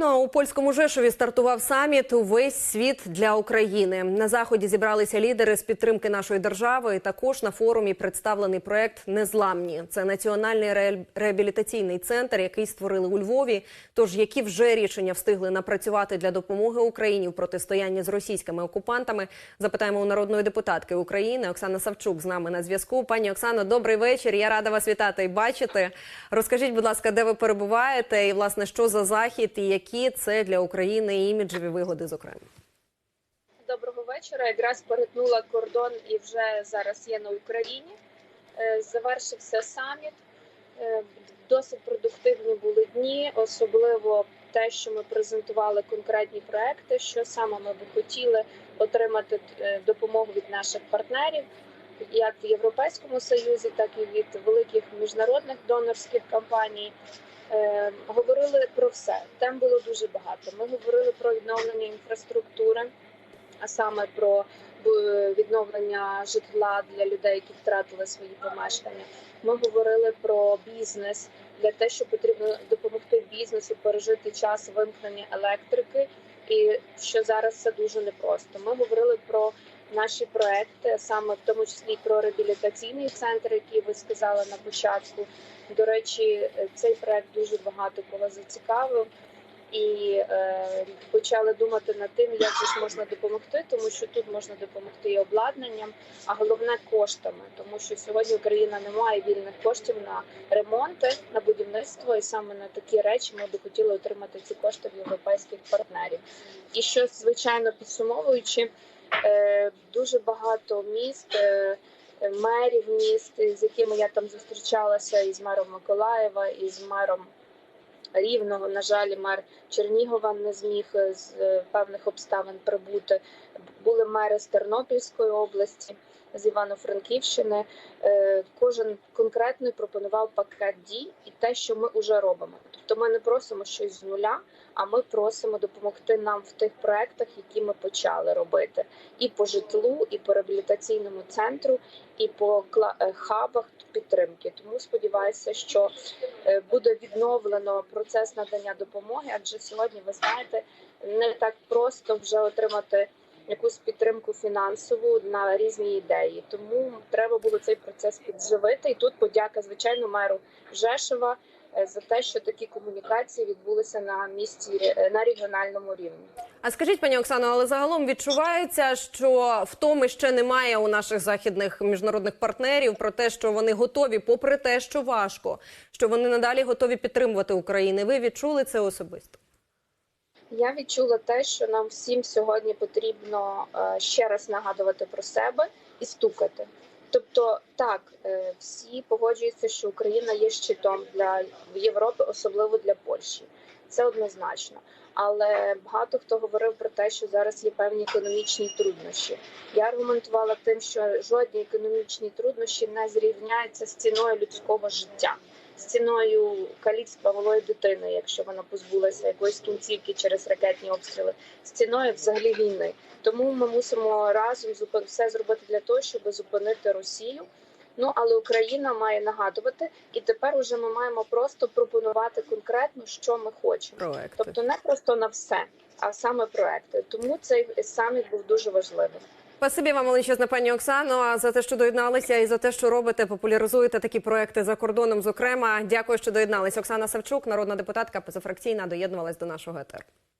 Ну а у польському Жешові стартував саміт Увесь світ для України. На заході зібралися лідери з підтримки нашої держави. Також на форумі представлений проект Незламні. Це національний реабілітаційний центр, який створили у Львові. Тож які вже рішення встигли напрацювати для допомоги Україні в протистоянні з російськими окупантами? Запитаємо у народної депутатки України Оксана Савчук з нами на зв'язку. Пані Оксано, добрий вечір. Я рада вас вітати і бачити. Розкажіть, будь ласка, де ви перебуваєте, і власне що за захід, і які це для України іміджеві вигоди, зокрема. Доброго вечора. Якраз перетнула кордон і вже зараз є на Україні. Е, Завершився саміт. Е, Досить продуктивні були дні, особливо те, що ми презентували конкретні проекти, що саме ми би хотіли отримати е, допомогу від наших партнерів, як в Європейському Союзі, так і від великих міжнародних донорських компаній. Е, Говорили про все. Тем було дуже багато. Ми говорили про відновлення інфраструктури а саме про відновлення житла для людей, які втратили свої помешкання. Ми говорили про бізнес для те, що потрібно допомогти бізнесу пережити час вимкнення електрики, і що зараз це дуже непросто. Ми говорили про наші проекти, саме в тому числі про реабілітаційний центр, який ви сказали на початку. До речі, цей проект дуже багато кого зацікавив і е, почали думати над тим, як ж можна допомогти, тому що тут можна допомогти і обладнанням, а головне коштами, тому що сьогодні Україна не має вільних коштів на ремонти, на будівництво, і саме на такі речі ми би хотіли отримати ці кошти в європейських партнерів. І що звичайно підсумовуючи, дуже багато міст. е, Мерів міст, з якими я там зустрічалася, і з мером Миколаєва, і з мером Рівного. На жаль, мер Чернігова не зміг е, з е, певних обставин прибути. Були мери з Тернопільської області, з Івано-Франківщини. Е, Кожен конкретно пропонував пакет дій і те, що ми вже робимо. Тобто, ми не просимо щось з нуля, а ми просимо допомогти нам в тих проектах, які ми почали робити, і по житлу, і по реабілітаційному центру, і по е, хабах підтримки. Тому сподіваюся, що е, буде відновлено процес надання допомоги, адже сьогодні ви знаєте, не так просто вже отримати якусь підтримку фінансову на різні ідеї. Тому треба було цей процес підживити. І тут подяка звичайно меру Жешева е, за те, що такі комунікації відбулися на місці е, на регіональному рівні. А скажіть, пані Оксано, але загалом відчувається, що втоми ще немає у наших західних міжнародних партнерів про те, що вони готові, попри те, що важко, що вони надалі готові підтримувати Україну. Ви відчули це особисто? Я відчула те, що нам всім сьогодні потрібно е, ще раз нагадувати про себе і стукати. Тобто, так, е, всі погоджуються, що Україна є щитом для Європи, особливо для Польщі. Це однозначно. Але багато хто говорив про те, що зараз є певні економічні труднощі. Я аргументувала тим, що жодні економічні труднощі не зрівняються з ціною людського життя, ціною каліцтва малої дитини, якщо вона позбулася якоїсь кінцівки через ракетні обстріли, з ціною взагалі війни. Тому ми мусимо разом все зробити для того, щоб зупинити Росію. Ну але Україна має нагадувати, і тепер уже ми маємо просто пропонувати конкретно, що ми хочемо. Проекти. Тобто не просто на все, а саме проекти. Тому цей саміт був дуже важливим. Спасибі вам величезне, пані Оксано, за те, що доєдналися, і за те, що робите, популяризуєте такі проекти за кордоном. Зокрема, дякую, що доєдналися. Оксана Савчук, народна депутатка позафракційна, доєднувалась до нашого етеру.